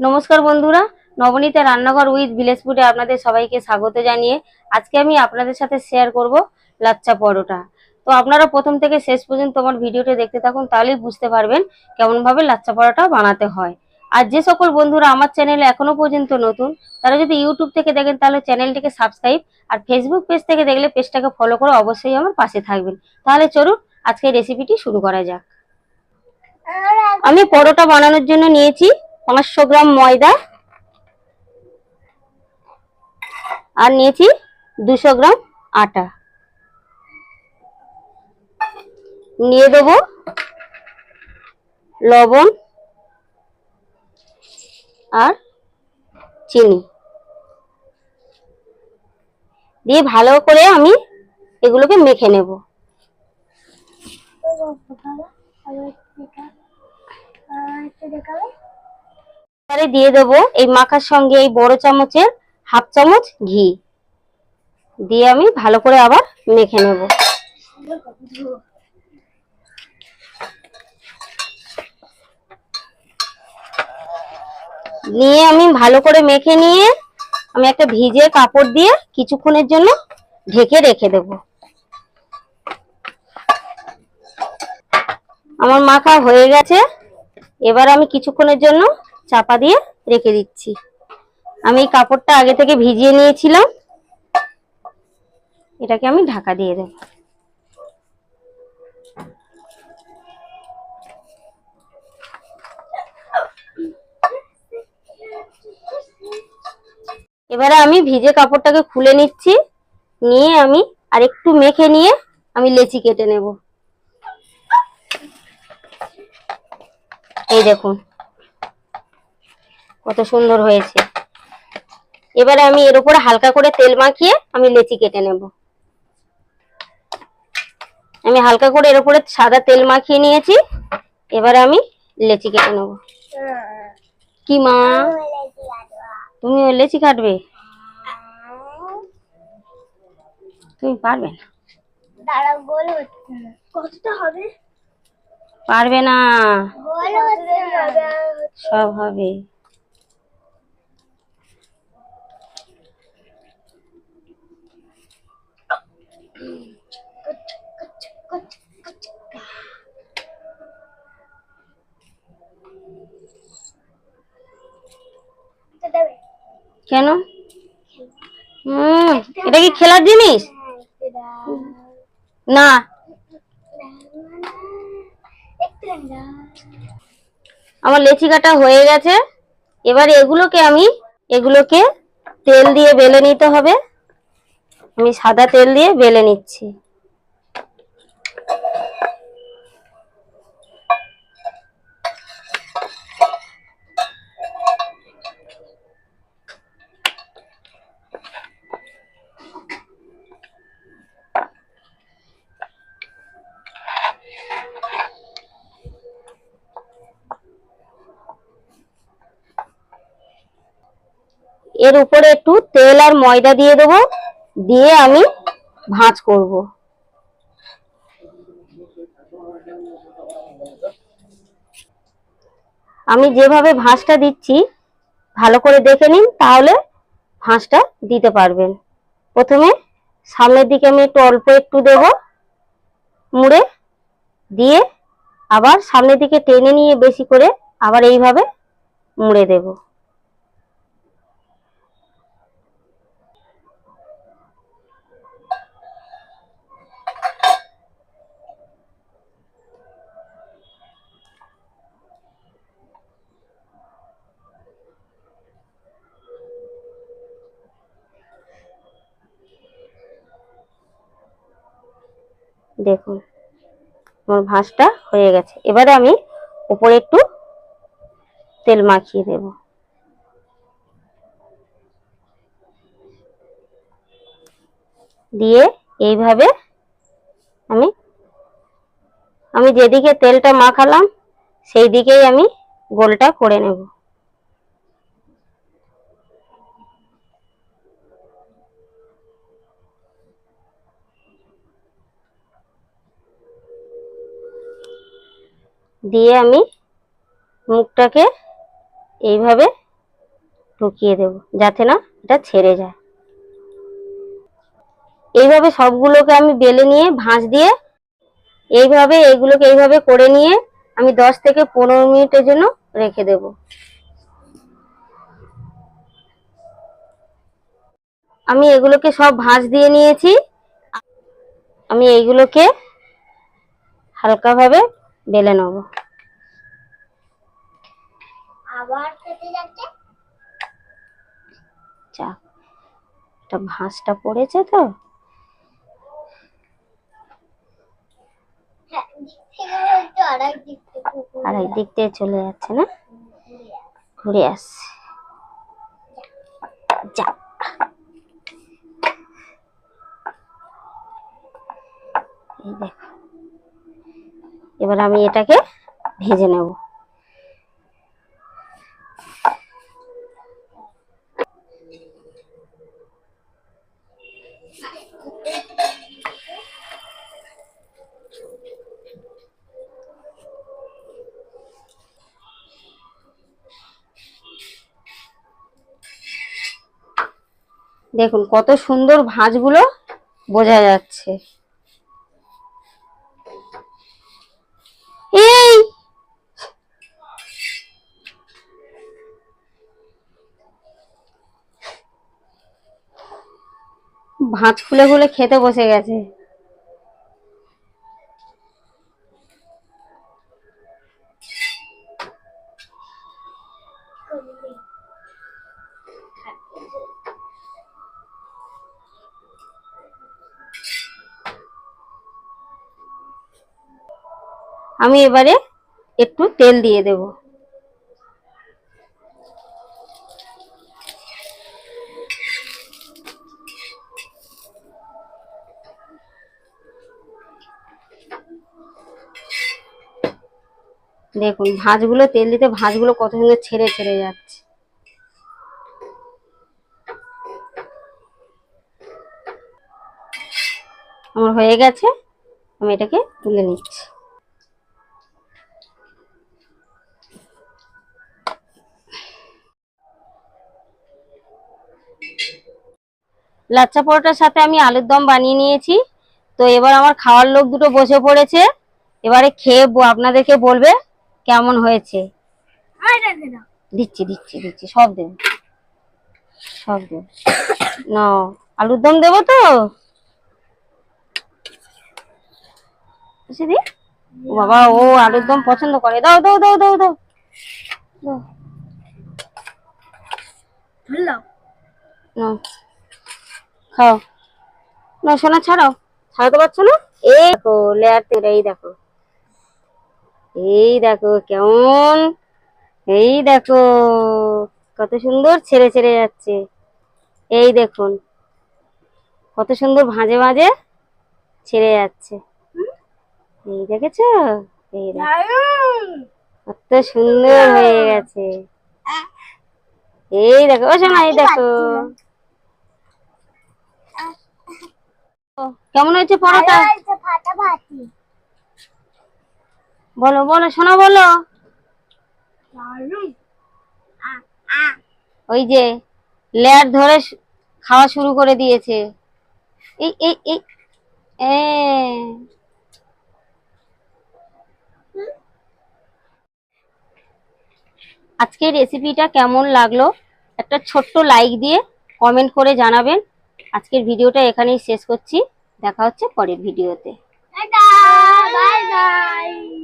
নমস্কার বন্ধুরা, নবনীতা রান্নাঘর উইথ ভিলেজ ফুডে আপনাদের সবাইকে স্বাগত জানিয়ে আজকে আমি আপনাদের সাথে শেয়ার করব লাচ্চা পরোটা। তো আপনারা প্রথম থেকে শেষ পর্যন্ত আমার ভিডিওটা দেখতে থাকুন, তাহলেই বুঝতে পারবেন কেমনভাবে লাচ্চা পরোটা বানাতে হয়। আর যে সকল বন্ধুরা আমার চ্যানেলে এখনও পর্যন্ত নতুন, তারা যদি ইউটিউব থেকে দেখেন, তাহলে চ্যানেলটিকে সাবস্ক্রাইব আর ফেসবুক পেজ থেকে দেখলে পেজটাকে ফলো করে অবশ্যই আমার পাশে থাকবেন। তাহলে চলুন আজকে রেসিপিটি শুরু করা যাক। আমি পরোটা বানানোর জন্য নিয়েছি পাঁচশো গ্রাম ময়দা। আর নিয়েছি দুশো গ্রাম আটা। নিয়ে দেব লবণ আর চিনি। দিয়ে ভালো করে আমি এগুলোকে মেখে নেব। এবারে দিয়ে দেবো এই মাখার সঙ্গে এই বড় চামচের হাফ চামচ ঘি। দিয়ে আমি ভালো করে আবার মেখে নেব। নিয়ে আমি ভালো করে মেখে নিয়ে আমি একটা ভিজে কাপড় দিয়ে কিছুক্ষণের জন্য ঢেকে রেখে দেব। আমার মাখা হয়ে গেছে। এবার আমি কিছুক্ষণের জন্য চাপা দিয়ে রেখে দিচ্ছি। আমি এই কাপড়টা আগে থেকে ভিজিয়ে নিয়েছিলাম। এটাকে আমি ঢাকা দিয়ে দেব। এবারে আমি ভিজে কাপড়টাকে খুলে নিচ্ছি। নিয়ে আমি আর একটু মেখে নিয়ে আমি লেচি কেটে নেব। এই দেখুন। কত সুন্দর হয়েছে। এবারে আমি এর উপরে হালকা করে তেল মাখিয়ে আমি লেচি কেটে নেব। আমি হালকা করে এর উপরে সাদা তেল মাখিয়ে নিয়েছি। এবারে আমি লেচি কেটে নেব। কি মা? তুমি লেচি কাটবে? তুমি পারবে না। দাঁড়া গোল হচ্ছে না। কতটা হবে? পারবে না। সব হবে। কেন? হুম, এটা কি খেলার জিনিস? না। আমার লেচি কাটা হয়ে গেছে। এবার এগুলোকে আমি, এগুলোকে তেল দিয়ে বেলে নিতে হবে। আমি সাদা তেল দিয়ে বেলে নিচ্ছি। এর উপরে একটু তেল আর ময়দা দিয়ে দেবো। দিয়ে আমি ভাঁজ করব। আমি যেভাবে ভাঁজটা দিচ্ছি, ভালো করে দেখে নিন, তাহলে ভাঁজটা দিতে পারবেন। প্রথমে সামনের দিকে আমি একটু অল্প একটু দেব, মুড়ে দিয়ে আবার সামনের দিকে টেনে নিয়ে বেশি করে আবার এইভাবে মুড়ে দেবো। দেখুন, আমার ভাঁজটা হয়ে গেছে। এবারে আমি উপরে একটু তেল মাখিয়ে দেব। দিয়ে এইভাবে আমি আমি যেদিকে তেলটা মাখালাম, সেই দিকেই আমি গোলটা করে নেব। দিয়ে আমি মুখটাকে এইভাবে ঢুকিয়ে দেব, যাতে না এটা ছেড়ে যায়। এইভাবে সবগুলোকে আমি বেলে নিয়ে ভাঁজ দিয়ে এইভাবে, এইগুলোকে এইভাবে করে নিয়ে আমি দশ থেকে পনেরো মিনিটের জন্য রেখে দেব। আমি এগুলোকে সব ভাঁজ দিয়ে নিয়েছি। আমি এইগুলোকে হালকাভাবে বেলে নেব। আবার যাক ভাঁজটা পড়েছে তো। হ্যাঁ আর এক থেকে এই দিক দিয়ে চলে যাচ্ছে না? ঘুরে আসছে। যা। এই দেখো। এবার আমি এটাকে ভেজে নেব। দেখুন কত সুন্দর ভাঁজগুলো বোঝা যাচ্ছে। এই। ভাঁজ খুলে খুলে খেতে বসে গেছে। আমি এবারে একটু তেল দিয়ে দেব। দেখুন, ভাঁজগুলো, তেল দিতে ভাঁজগুলো কত সুন্দর ছেড়ে ছেড়ে যাচ্ছে। আমার হয়ে গেছে, আমি এটাকে তুলে নিচ্ছি। লাচ্চা পরোটার সাথে আমি আলুর দম বানিয়ে নিয়েছি। তো এবার আমার খাওয়ার লোক দুটো বসে পড়েছে। এবারে খেয়ে আপনাদেরকে বলবে কেমন হয়েছে। দিচ্ছি দিচ্ছি দিচ্ছি সব দেব। সব দেব। না আলুর দম দেবো তো? এসে দি। বাবা ও আলুর দম পছন্দ করে। দাও দাও দাও দাও দাও। দাও। পারছ না এই এই দেখো। এই দেখো, কেমন? এই দেখো, কত সুন্দর ছেড়ে ছেড়ে যাচ্ছে। এই দেখুন, কত সুন্দর ভাঁজে ভাঁজে ছেড়ে যাচ্ছে। এই দেখেছ? এই কত সুন্দর হয়ে গেছে। এই দেখো, ও শোনা এই দেখো ও, কেমন হয়েছে পরোটা? বলো বলো শোনা বলো। ওই যে লেয়ার ধরে খাওয়া শুরু করে দিয়েছে। এই এই। আজকের রেসিপিটা কেমন লাগল? একটা ছোট্ট লাইক দিয়ে কমেন্ট করে জানাবেন। আজকের ভিডিওটা এখানেই শেষ করছি। দেখা হচ্ছে পরের ভিডিওতে। Bye bye.